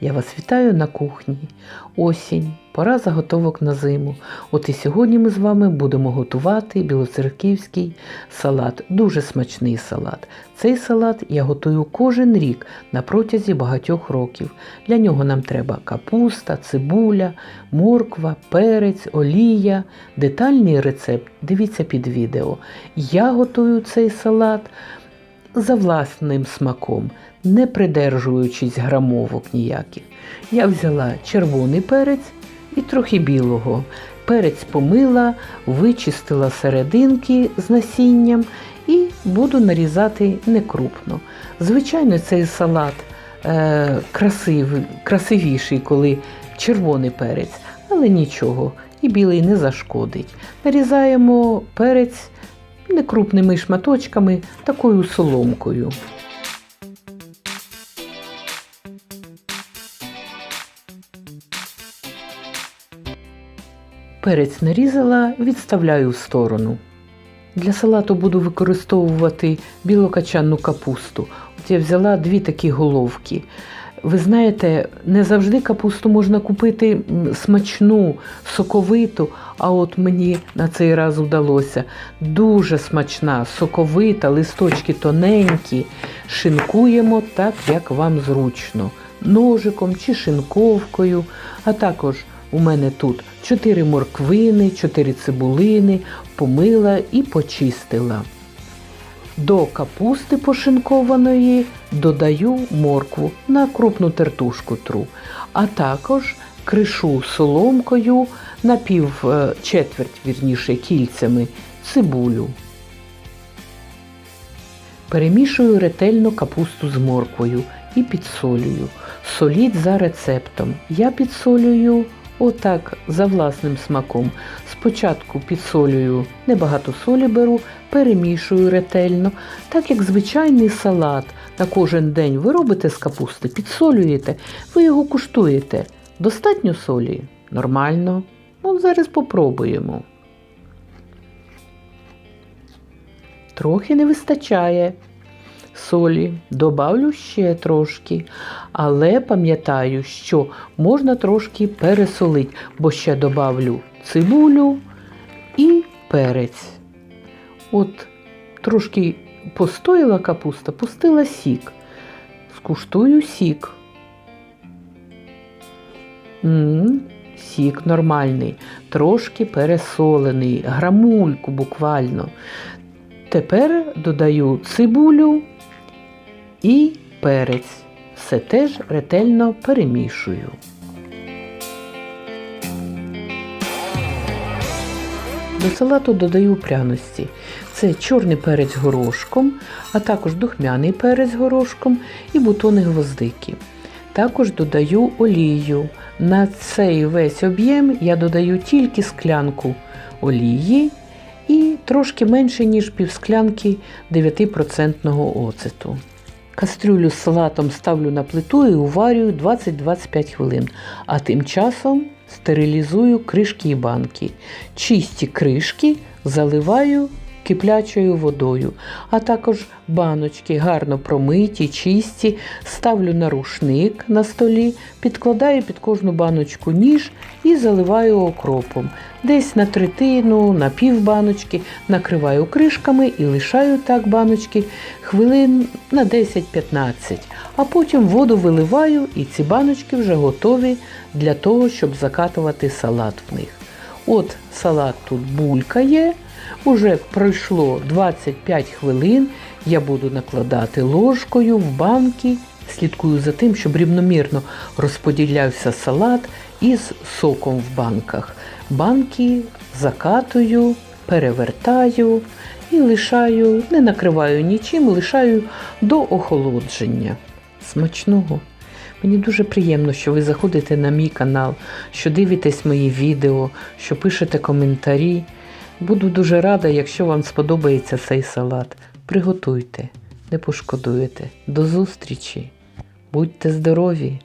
Я вас вітаю на кухні. Осінь, пора заготовок на зиму. От і сьогодні ми з вами будемо готувати білоцерківський салат. Дуже смачний салат. Цей салат я готую кожен рік на протязі багатьох років. Для нього нам треба капуста, цибуля, морква, перець, олія. Детальний рецепт дивіться під відео. Я готую цей салат за власним смаком, не придержуючись грамовок ніяких. Я взяла червоний перець і трохи білого. Перець помила, вичистила серединки з насінням і буду нарізати некрупно. Звичайно, цей салат е, красив, красивіший, коли червоний перець, але нічого, і білий не зашкодить. Нарізаємо перець некрупними шматочками, такою соломкою. Перець нарізала, відставляю в сторону. Для салату буду використовувати білокачанну капусту. От я взяла дві такі головки. Ви знаєте, не завжди капусту можна купити смачну, соковиту, а от мені на цей раз вдалося. Дуже смачна, соковита, листочки тоненькі. Шинкуємо так, як вам зручно. Ножиком чи шинковкою, а також у мене тут 4 морквини, 4 цибулини, помила і почистила. До капусти пошинкованої додаю моркву на крупну тертушку тру, а також кришу соломкою на пів е, четверть, вірніше, кільцями цибулю. Перемішую ретельно капусту з морквою і підсолюю. Соліть за рецептом. Я підсолюю отак за власним смаком. Спочатку підсолюю, небагато солі беру, перемішую ретельно, так як звичайний салат на кожен день ви робите з капусти, підсолюєте, ви його куштуєте. Достатньо солі? Нормально. Ну, зараз попробуємо. Трохи не вистачає солі, добавлю ще трошки, але пам'ятаю, що можна трошки пересолити, бо ще добавлю цибулю і перець. От трошки постояла капуста, пустила сік. Скуштую сік. м сік нормальний, трошки пересолений, грамульку буквально. Тепер додаю цибулю і перець. Все теж ретельно перемішую. До салату додаю пряності. Це чорний перець горошком, а також духмяний перець горошком і бутони гвоздики. Також додаю олію. На цей весь об'єм я додаю тільки склянку олії і трошки менше, ніж півсклянки 9% оцету. Кастрюлю з салатом ставлю на плиту і уварюю 20-25 хвилин, а тим часом стерилізую кришки і банки. Чисті кришки заливаю киплячою водою, а також баночки гарно промиті, чисті, ставлю на рушник на столі, підкладаю під кожну баночку ніж і заливаю окропом. Десь на третину, на пів баночки накриваю кришками і лишаю так баночки хвилин на 10-15. А потім воду виливаю і ці баночки вже готові для того, щоб закатувати салат в них. От салат тут булькає. Уже пройшло 25 хвилин. Я буду накладати ложкою в банки. Слідкую за тим, щоб рівномірно розподілявся салат із соком в банках. Банки закатую, перевертаю і лишаю, не накриваю нічим, лишаю до охолодження. Смачного! Мені дуже приємно, що ви заходите на мій канал, що дивитесь мої відео, що пишете коментарі. Буду дуже рада, якщо вам сподобається цей салат. Приготуйте, не пошкодуєте. До зустрічі! Будьте здорові!